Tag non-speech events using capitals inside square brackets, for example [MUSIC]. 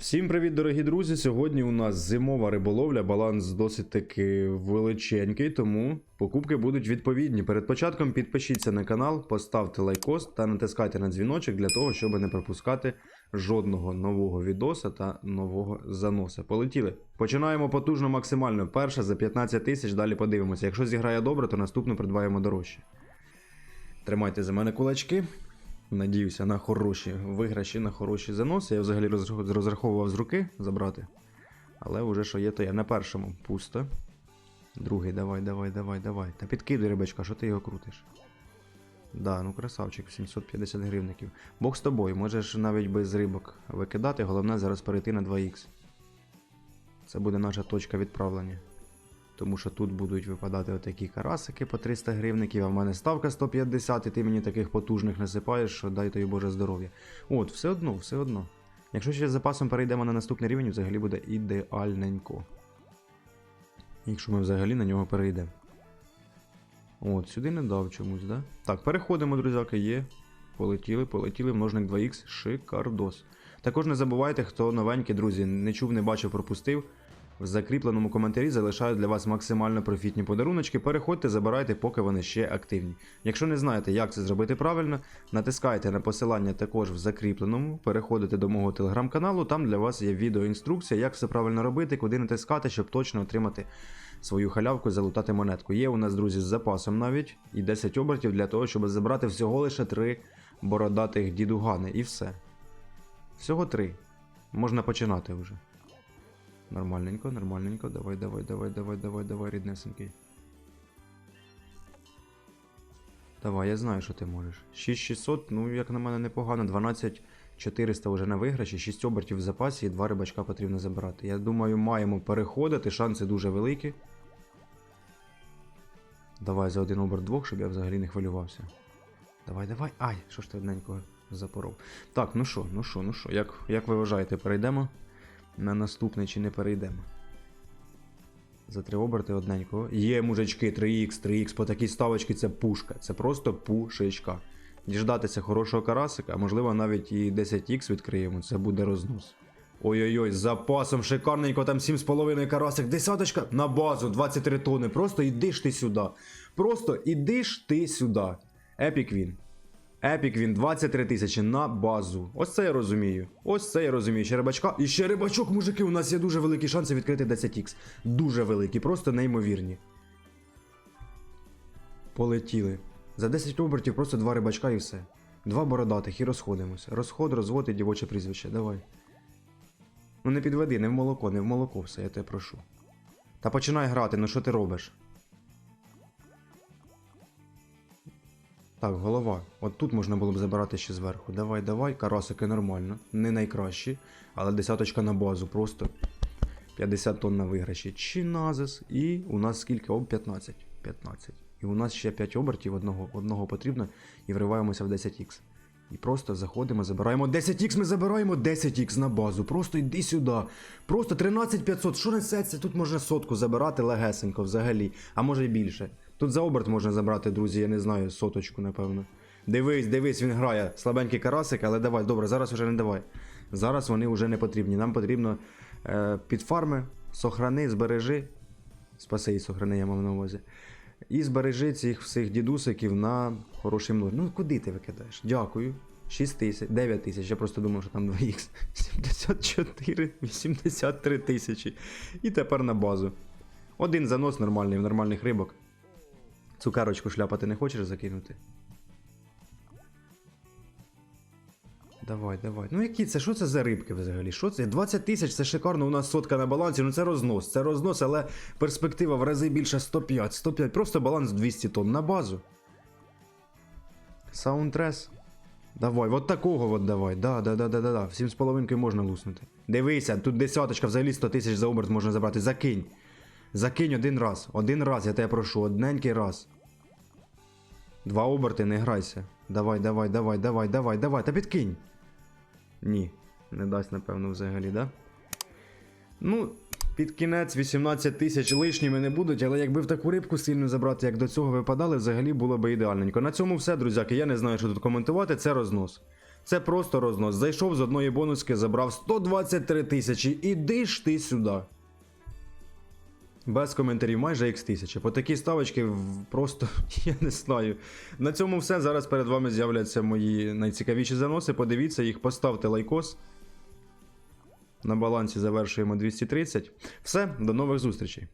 Всім привіт, дорогі друзі! Сьогодні у нас зимова риболовля, баланс досить таки величенький, тому покупки будуть відповідні. Перед початком підпишіться на канал, поставте лайкос та натискайте на дзвіночок для того, щоб не пропускати жодного нового відоса та нового заноса. Полетіли. Починаємо потужно максимально. Перша за 15 тисяч, далі подивимося. Якщо зіграє добре, то наступну придбаємо дорожче. Тримайте за мене кулачки. Надіюся на хороші виграші, на хороші заноси. Я взагалі розраховував з руки забрати. Але вже що є, то є. На першому пусто. Другий, давай, давай, давай, давай. Та підкидай рибачка, що ти його крутиш? Да, ну красавчик, 750 гривників. Бог з тобою, можеш навіть без рибок викидати, головне зараз перейти на 2х. Це буде наша точка відправлення. Тому що тут будуть випадати отакі карасики по 300 гривників, а в мене ставка 150, і ти мені таких потужних насипаєш, що дай тобі Боже здоров'я. От, все одно, все одно. Якщо ще з запасом перейдемо на наступний рівень, взагалі буде ідеальненько. Якщо ми взагалі на нього перейдемо. От, сюди не дав чомусь, да? Так, переходимо, друзяки, є. Полетіли, полетіли, множник 2х, шикардос. Також не забувайте, хто новенький, друзі, не чув, не бачив, пропустив. В закріпленому коментарі залишаю для вас максимально профітні подаруночки. Переходьте, забирайте, поки вони ще активні. Якщо не знаєте, як це зробити правильно, натискайте на посилання також в закріпленому, переходите до мого телеграм-каналу, там для вас є відеоінструкція, як все правильно робити, куди натискати, щоб точно отримати свою халявку і залутати монетку. Є у нас, друзі, з запасом навіть і 10 обертів для того, щоб забрати всього лише 3 бородатих дідугани, і все. Всього 3. Можна починати вже. Нормальненько, нормальненько. Давай, давай, давай, давай, давай, давай, ріднесенький. Давай, я знаю, що ти можеш. 6600, ну, як на мене, непогано. 12400 вже на виграші, 6 обертів в запасі і 2 рибачка потрібно забирати. Я думаю, маємо переходити, шанси дуже великі. Давай за один оберт двох, щоб я взагалі не хвилювався. Давай, давай. Ай, що ж ти одненького запоров. Так, ну що, ну що, ну що, як, як ви вважаєте, перейдемо? На наступний чи не перейдемо. За три оберти одненького. Є мужички 3х, 3х по такій ставочці це пушка. Це просто пушечка. Діждатися хорошого карасика, можливо навіть і 10х відкриємо, це буде рознос. Ой-ой-ой, запасом шикарненько, там 7,5 карасик, десяточка на базу, 23 тони. Просто іди ж ти сюди. Просто іди ж ти сюди. Епік він. Епік він 23 тисячі на базу. Ось це я розумію. Ось це я розумію. Ще рибачка. І ще рибачок, мужики, у нас є дуже великі шанси відкрити 10х. Дуже великі, просто неймовірні. Полетіли. За 10 обертів просто два рибачка і все. Два бородатих і розходимося. Розход, розвод і дівоче прізвище. Давай. Ну не підведи, не в молоко, не в молоко все, я тебе прошу. Та починай грати, ну що ти робиш? Так, голова. От тут можна було б забирати ще зверху. Давай, давай, карасики нормально. Не найкращі, але десяточка на базу, просто 50 тонн на виграші. Чиназис. І у нас скільки? Об 15. 15. І у нас ще 5 обертів одного, одного потрібно і вриваємося в 10х. І просто заходимо, забираємо 10х, ми забираємо 10х на базу. Просто йди сюди. Просто 13500. Що несеться? Тут можна сотку забирати легесенько взагалі, а може й більше. Тут за оберт можна забрати, друзі, я не знаю, соточку, напевно. Дивись, дивись, він грає. Слабенький карасик, але давай, добре, зараз вже не давай. Зараз вони вже не потрібні. Нам потрібно е, під фарми, сохрани, збережи. Спаси і сохрани, я мав на увазі. І збережи цих всіх дідусиків на хороший множ. Ну куди ти викидаєш? Дякую. 6 тисяч, 9 тисяч, я просто думав, що там 2х. 74, 83 тисячі. І тепер на базу. Один занос нормальний, в нормальних рибок. Цукарочку шляпати не хочеш закинути? Давай, давай. Ну які це? Що це за рибки взагалі? Що це? 20 тисяч це шикарно, у нас сотка на балансі. Ну це рознос. Це рознос, але перспектива в рази більше 105. 105. Просто баланс 200 тонн на базу. Саундтрес. Давай, от такого от давай. Да, да, да, да, да, да. Всім з половинкою можна луснути. Дивися, тут десяточка, взагалі 100 тисяч за оберт можна забрати. Закинь. Закинь один раз. Один раз, я тебе прошу, одненький раз. Два оберти, не грайся. Давай, давай, давай, давай, давай, давай, та підкинь. Ні, не дасть, напевно, взагалі, да? Ну, під кінець 18 тисяч лишніми не будуть, але якби в таку рибку сильно забрати, як до цього випадали, взагалі було б ідеальненько. На цьому все, друзяки. Я не знаю, що тут коментувати, це рознос. Це просто рознос. Зайшов з одної бонуски, забрав 123 тисячі. Іди ж ти сюди. Без коментарів, майже x 1000 По такій ставочці просто [LAUGHS] я не знаю. На цьому все. Зараз перед вами з'являться мої найцікавіші заноси. Подивіться їх, поставте лайкос. На балансі завершуємо 230. Все, до нових зустрічей.